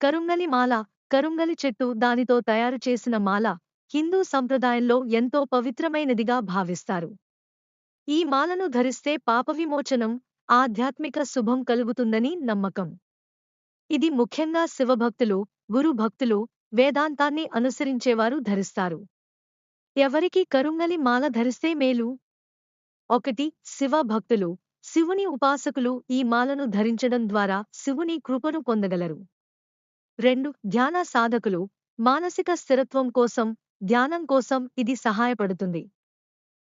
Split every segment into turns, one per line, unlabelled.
కరుంగలి మాల కరుంగలి చెట్టు దానితో తయారు చేసిన మాల హిందూ సంప్రదాయంలో ఎంతో పవిత్రమైనదిగా భావిస్తారు. ఈ మాలను ధరిస్తే పాపవిమోచనం ఆధ్యాత్మిక శుభం కలుగుతుందని నమ్మకం. ఇది ముఖ్యంగా శివభక్తులు గురు భక్తులు వేదాంతాన్ని అనుసరించేవారు ధరిస్తారు. ఎవరికి కరుంగలి మాల ధరిస్తే మేలు? ఒకటి శివ భక్తులు శివుని ఉపాసకులు ఈ మాలను ధరించడం ద్వారా శివుని కృపను పొందగలరు. రెండు ధ్యాన సాధకులు మానసిక స్థిరత్వం కోసం ధ్యానం కోసం ఇది సహాయపడుతుంది.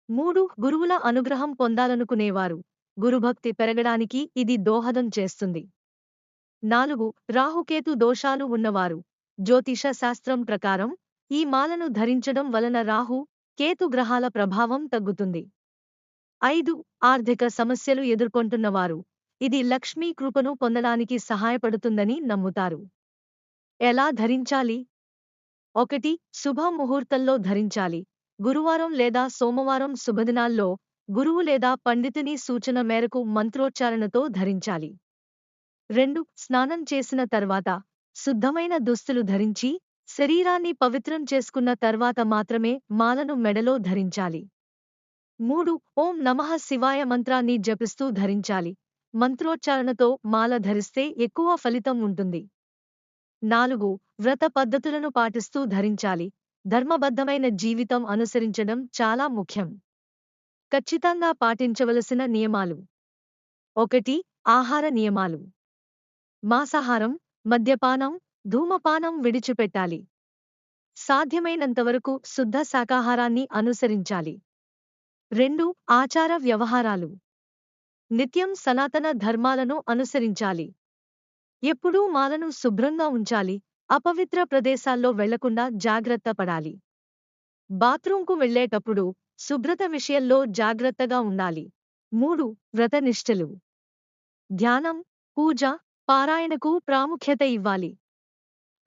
మూడు గురువుల అనుగ్రహం పొందాలనుకునేవారు. గురుభక్తి పెరగడానికి ఇది దోహదం చేస్తుంది. నాలుగు రాహుకేతు దోషాలు ఉన్నవారు. జ్యోతిష శాస్త్రం ప్రకారం ఈ మాలను ధరించడం వలన రాహు కేతు గ్రహాల ప్రభావం తగ్గుతుంది. ఐదు ఆర్థిక సమస్యలు ఎదుర్కొంటున్నవారు. ఇది లక్ష్మీ కృపను పొందడానికి సహాయపడుతుందని నమ్ముతారు. ఎలా ధరించాలి? ఒకటి శుభ ముహూర్తంలో ధరించాలి. గురువారం లేదా సోమవారం శుభదినాల్లో గురువు లేదా పండితుని సూచన మేరకు మంత్రోచ్చారణతో ధరించాలి. రెండు స్నానం చేసిన తర్వాత శుద్ధమైన దుస్తులు ధరించి శరీరాన్ని పవిత్రం చేసుకున్న తర్వాత మాత్రమే మాలను మెడలో ధరించాలి. మూడు ఓం నమః శివాయ మంత్రాన్ని జపిస్తూ ధరించాలి. మంత్రోచ్చారణతో మాల ధరిస్తే ఎక్కువ ఫలితం ఉంటుంది. నాలుగు వ్రత పద్ధతులను పాటిస్తూ ధరించాలి. ధర్మబద్ధమైన జీవితం అనుసరించడం చాలా ముఖ్యం. ఖచ్చితంగా పాటించవలసిన నియమాలు. ఒకటి ఆహార నియమాలు. మాంసాహారం మద్యపానం ధూమపానం విడిచిపెట్టాలి. సాధ్యమైనంతవరకు శుద్ధ శాకాహారాన్ని అనుసరించాలి. రెండు ఆచార వ్యవహారాలు. నిత్యం సనాతన ధర్మాలను అనుసరించాలి. ఎప్పుడూ మాలను శుభ్రంగా ఉంచాలి అపవిత్ర ప్రదేశాల్లో వెళ్ళకుండా జాగ్రత్త పడాలి. బాత్రూంకు వెళ్ళేటప్పుడు శుభ్రత విషయంలో జాగ్రత్తగా ఉండాలి. మూడు వ్రతనిష్టలు ధ్యానం పూజ పారాయణకు ప్రాముఖ్యత ఇవ్వాలి.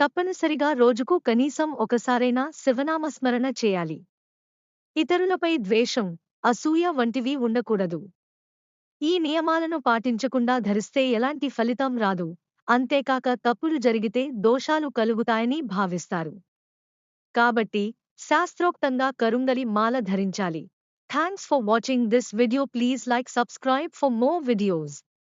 తప్పనిసరిగా రోజుకు కనీసం ఒకసారైనా శివనామస్మరణ చేయాలి. ఇతరులపై ద్వేషం అసూయ వంటివి ఉండకూడదు. ఈ నియమాలను పాటించకుండా ధరిస్తే ఎలాంటి ఫలితం రాదు. అంతేకాక తప్పులు జరిగితే దోషాలు కలుగుతాయని భావిస్తారు. కాబట్టి శాస్త్రోక్తంగా కరుంగలి మాల ధరించాలి. Thanks for watching this video please like subscribe for more videos